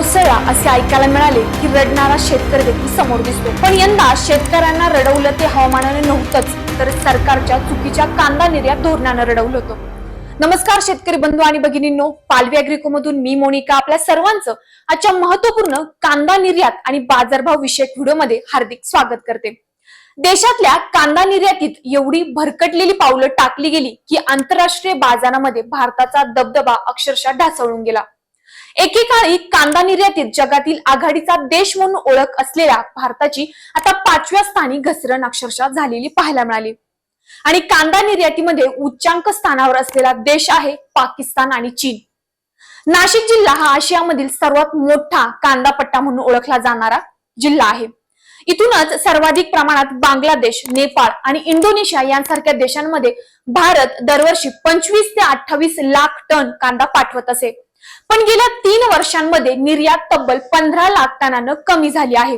कोसळला असे ऐकायला मिळाले की रडणारा शेतकरी देखील समोर दिसतो. पण यंदा शेतकऱ्यांना रडवलं ते हवामानाने नव्हतंच तर सरकारच्या चुकीच्या कांदा निर्यात धोरणानं रडवलं होतं. नमस्कार शेतकरी बंधू आणि भगिनींनो पालवी अॅग्रिको मधून मी मोनिका आपल्या सर्वांचं आजच्या महत्त्वपूर्ण कांदा निर्यात आणि बाजारभाव विषयक व्हिडिओमध्ये हार्दिक स्वागत करते. देशातल्या कांदा निर्यातीत एवढी भरकटलेली पावलं टाकली गेली की आंतरराष्ट्रीय बाजारामध्ये भारताचा दबदबा अक्षरशः ढासळून गेला. एकेकाळी कांदा निर्यातीत जगातील आघाडीचा देश म्हणून ओळख असलेल्या भारताची आता पाचव्या स्थानी घसरण अक्षरशः झालेली पाहायला मिळाली. आणि कांदा निर्यातीमध्ये उच्चांक स्थानावर असलेला देश आहे पाकिस्तान आणि चीन. नाशिक जिल्हा हा आशियामधील सर्वात मोठा कांदा पट्टा म्हणून ओळखला जाणारा जिल्हा आहे. इथूनच सर्वाधिक प्रमाणात बांगलादेश नेपाळ आणि इंडोनेशिया यांसारख्या देशांमध्ये भारत दरवर्षी पंचवीस ते अठ्ठावीस लाख टन कांदा पाठवत असे. पण गेल्या तीन वर्षांमध्ये निर्यात तब्बल पंधरा लाख टनानं कमी झाली आहे.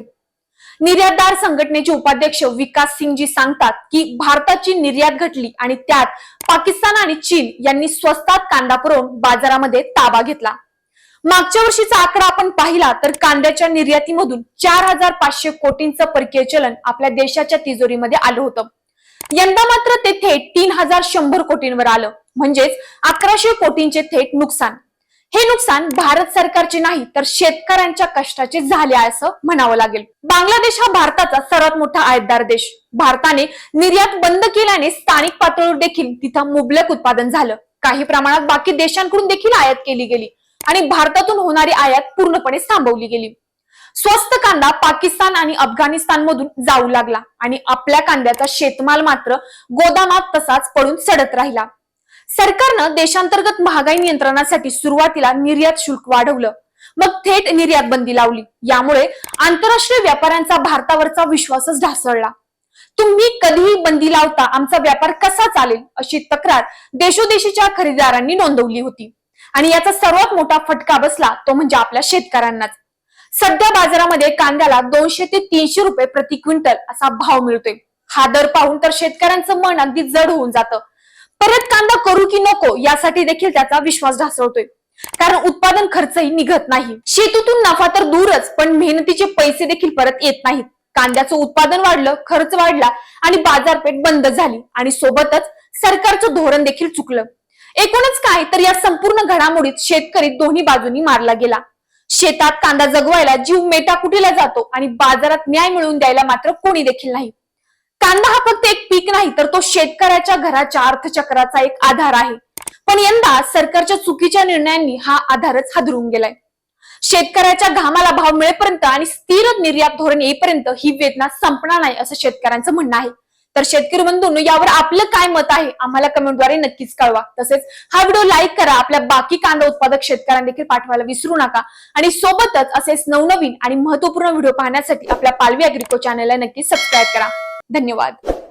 निर्यातदार संघटनेचे उपाध्यक्ष विकास सिंगजी सांगतात की भारताची निर्यात घटली आणि त्यात पाकिस्तान आणि चीन यांनी स्वस्तात कांदा पुरवून बाजारामध्ये ताबा घेतला. मागच्या वर्षीचा आकडा आपण पाहिला तर कांद्याच्या निर्यातीमधून चार हजार पाचशे कोटींचं परकीय चलन आपल्या देशाच्या तिजोरीमध्ये आलं होतं. यंदा मात्र ते थेट तीन हजार शंभर कोटींवर आलं. म्हणजेच अकराशे कोटींचे थेट नुकसान. हे नुकसान भारत सरकारचे नाही तर शेतकऱ्यांच्या कष्टाचे झाले असं म्हणावं लागेल. बांगलादेश हा भारताचा सर्वात मोठा आयातदार देश. भारताने निर्यात बंद केल्याने स्थानिक पातळीवर देखील तिथं मुबलक उत्पादन झालं. काही प्रमाणात बाकी देशांकडून देखील आयात केली गेली आणि भारतातून होणारी आयात पूर्णपणे थांबवली गेली. स्वस्त कांदा पाकिस्तान आणि अफगाणिस्तान मधून जाऊ लागला आणि आपल्या कांद्याचा शेतमाल मात्र गोदामात तसाच पडून सडत राहिला. सरकारनं देशांतर्गत महागाई नियंत्रणासाठी सुरुवातीला निर्यात शुल्क वाढवलं. मग थेट निर्यात बंदी लावली. यामुळे आंतरराष्ट्रीय व्यापाऱ्यांचा भारतावरचा विश्वासच ढासळला. तुम्ही कधीही बंदी लावता आमचा व्यापार कसा चालेल अशी तक्रार देशोदेशीच्या खरेदीदारांनी नोंदवली होती. आणि याचा सर्वात मोठा फटका बसला तो म्हणजे आपल्या शेतकऱ्यांनाच. सध्या बाजारामध्ये कांद्याला दोनशे ते तीनशे रुपये प्रति क्विंटल असा भाव मिळतोय. हा दर पाहून तर शेतकऱ्यांचं मन अगदी जड होऊन जातं. परत कांदा करू की नको यासाठी देखील त्याचा विश्वास ढासळतोय. कारण उत्पादन खर्चही निघत नाही. शेतीतून नफा तर दूरच पण मेहनतीचे पैसे देखील परत येत नाहीत. कांद्याचं उत्पादन वाढलं खर्च वाढला आणि बाजारपेठ बंद झाली आणि सोबतच सरकारचं धोरण देखील चुकलं. एकूणच काय तर या संपूर्ण घडामोडीत शेतकरी दोन्ही बाजूनी मारला गेला. शेतात कांदा जगवायला जीव मेटाकुटीला जातो आणि बाजारात न्याय मिळवून द्यायला मात्र कोणी देखील नाही. कांदा हा फक्त एक पीक नाही तर तो शेतकऱ्याच्या घराच्या अर्थचक्राचा एक आधार आहे. पण यंदा सरकारच्या चुकीच्या निर्णयांनी हा आधारच हादरून गेलाय. शेतकऱ्याच्या घामाला भाव मिळेपर्यंत आणि स्थिर निर्यात धोरण येईपर्यंत ही वेदना संपणार नाही असं शेतकऱ्यांचं म्हणणं आहे. तर शेतकरी बंधूंनो यावर आपलं काय मत आहे? आम्हाला कमेंटद्वारे नक्कीच कळवा. तसेच हा व्हिडिओ लाईक करा आपल्या बाकी कांदा उत्पादक शेतकऱ्यांना देखील पाठवायला विसरू नका. आणि सोबतच असेच नवनवीन आणि महत्त्वपूर्ण व्हिडिओ पाहण्यासाठी आपल्या पालवी अॅग्रिको चॅनलला नक्की सबस्क्राईब करा. धन्यवाद.